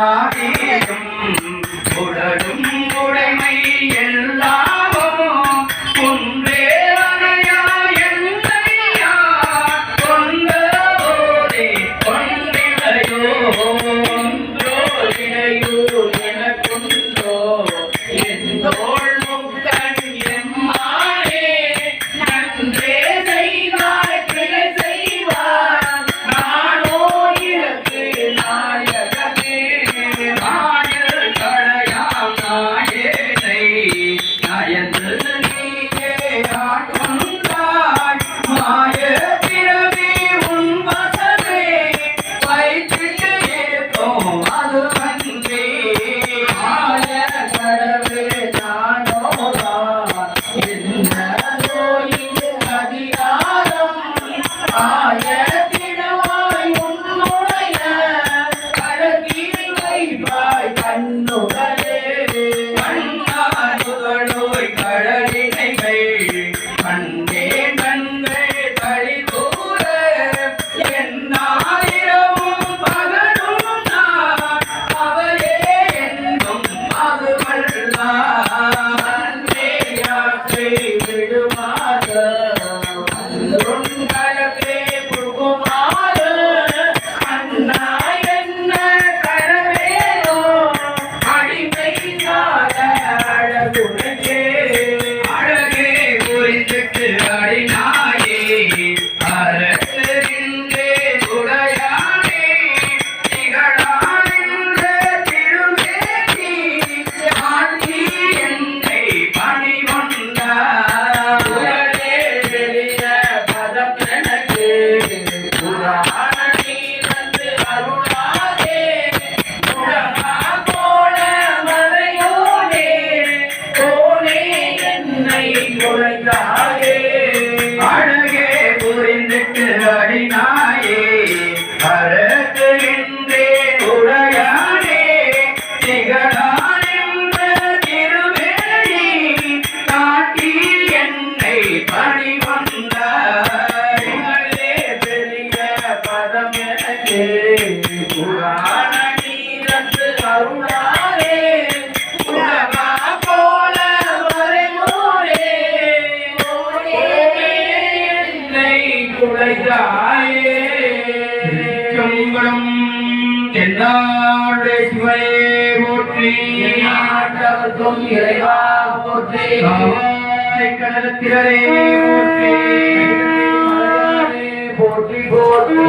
Ah. Certo, நாயே மரத்தின்றே உரையாடே திகழானென்ற திருவேடி காட்டி என்னை பணி வந்தாரே பெரிய பதம் எனக்கு புராண நீரந்து கருணா குழைத்தாயே செம்பளம் தென்னாடு சிவையே போற்றி. ஆட்டவர்க்கும் இறைவா போற்றி. கடலத்திரரே போற்றி. போற்றி போற்றி.